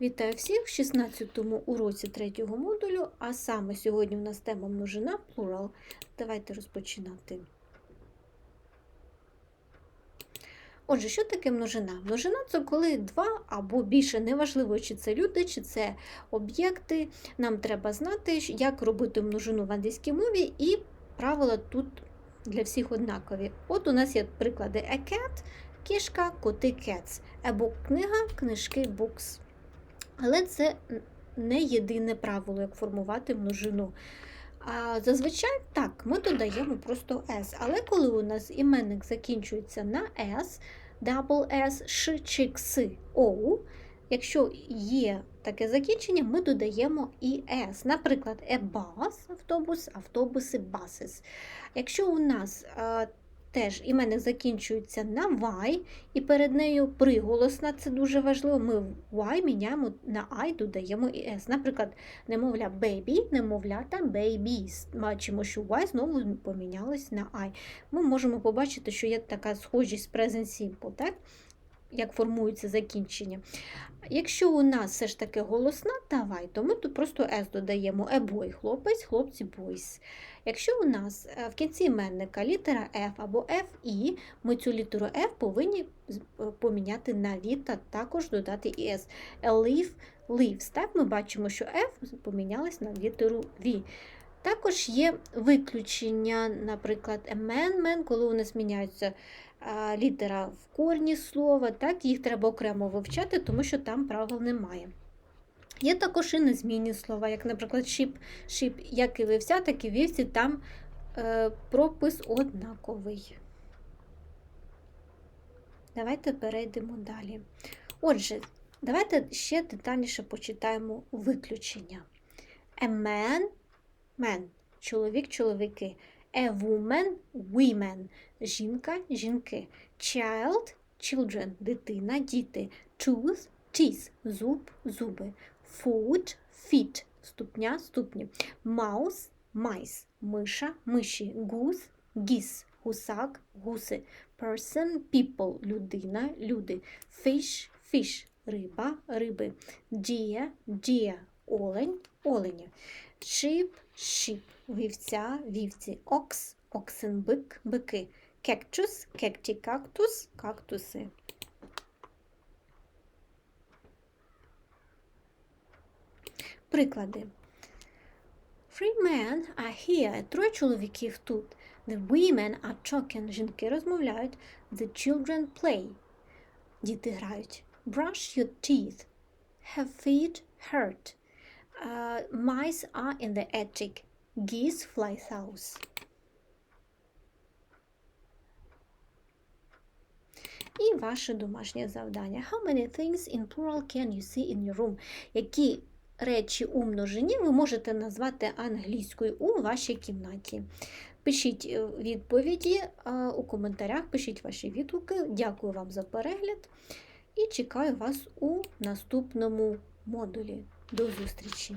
Вітаю всіх в 16 уроці 3 модулю, а саме сьогодні у нас тема множина plural. Давайте розпочинати. Отже, що таке множина? Множина це коли два або більше, неважливо, чи це люди, чи це об'єкти. Нам треба знати, як робити множину в англійській мові, і правила тут для всіх однакові. От у нас є приклади a cat, кішка, коти cats, або книга, книжки books. Але це не єдине правило, як формувати множину. А Зазвичай так, ми додаємо просто S. Але коли у нас іменник закінчується на S, double S, Ш чи Кс, O, якщо є таке закінчення, ми додаємо і S. Наприклад, a bus, автобус, автобуси, buses. Якщо у нас теж іменник закінчується на Y, і перед нею приголосна, це дуже важливо. Ми Y міняємо на I, додаємо і S. Наприклад, немовля baby, немовлята babies. Бачимо, що Y знову помінялось на I. Ми можемо побачити, що є така схожість present simple, так? Як формується закінчення. Якщо у нас все ж таки голосна давай, то ми тут просто S додаємо boy, хлопець, хлопці, boys. Якщо у нас в кінці іменника літера F або FI, ми цю літеру F повинні поміняти на V та також додати і S. A leaf, leaves. Так, Ми бачимо, що F помінялась на літеру V. Також є виключення, наприклад, a man, man, коли у нас міняються літера в корні слова, так, їх треба окремо вивчати, тому що там правил немає. Є також і незмінні слова, як, наприклад, шіп, шіп, як і вився, так і вівці, там е, пропис однаковий. Давайте перейдемо далі. Отже, давайте ще детальніше почитаємо виключення. A man, man, чоловік, чоловіки. A woman, women, жінка, жінки. Child, children, дитина, діти. Tooth, teeth, зуб, зуби. Foot, feet, ступня, ступні. Mouse, mice, миша, миші. Goose, geese, гусак, гуси. Person, people, людина, люди. Fish, fish, риба, риби. Deer, deer, олень, оленя. Sheep, sheep, вівця, вівці. Ox, оксен, бик, бики. Cactus, кекті, кактус, кактуси. Приклади. Three men are here. Троє чоловіків тут. The women are talking. Жінки розмовляють. The children play. Діти грають. Brush your teeth. Have feet hurt. Uh, mice are in the attic. Geese fly south. І ваше домашнє завдання. How many things in plural can you see in your room? Які речі у множині ви можете назвати англійською у вашій кімнаті. Пишіть е, відповіді у коментарях, пишіть ваші відгуки. Дякую вам за перегляд і чекаю вас у наступному модулі. До зустрічі!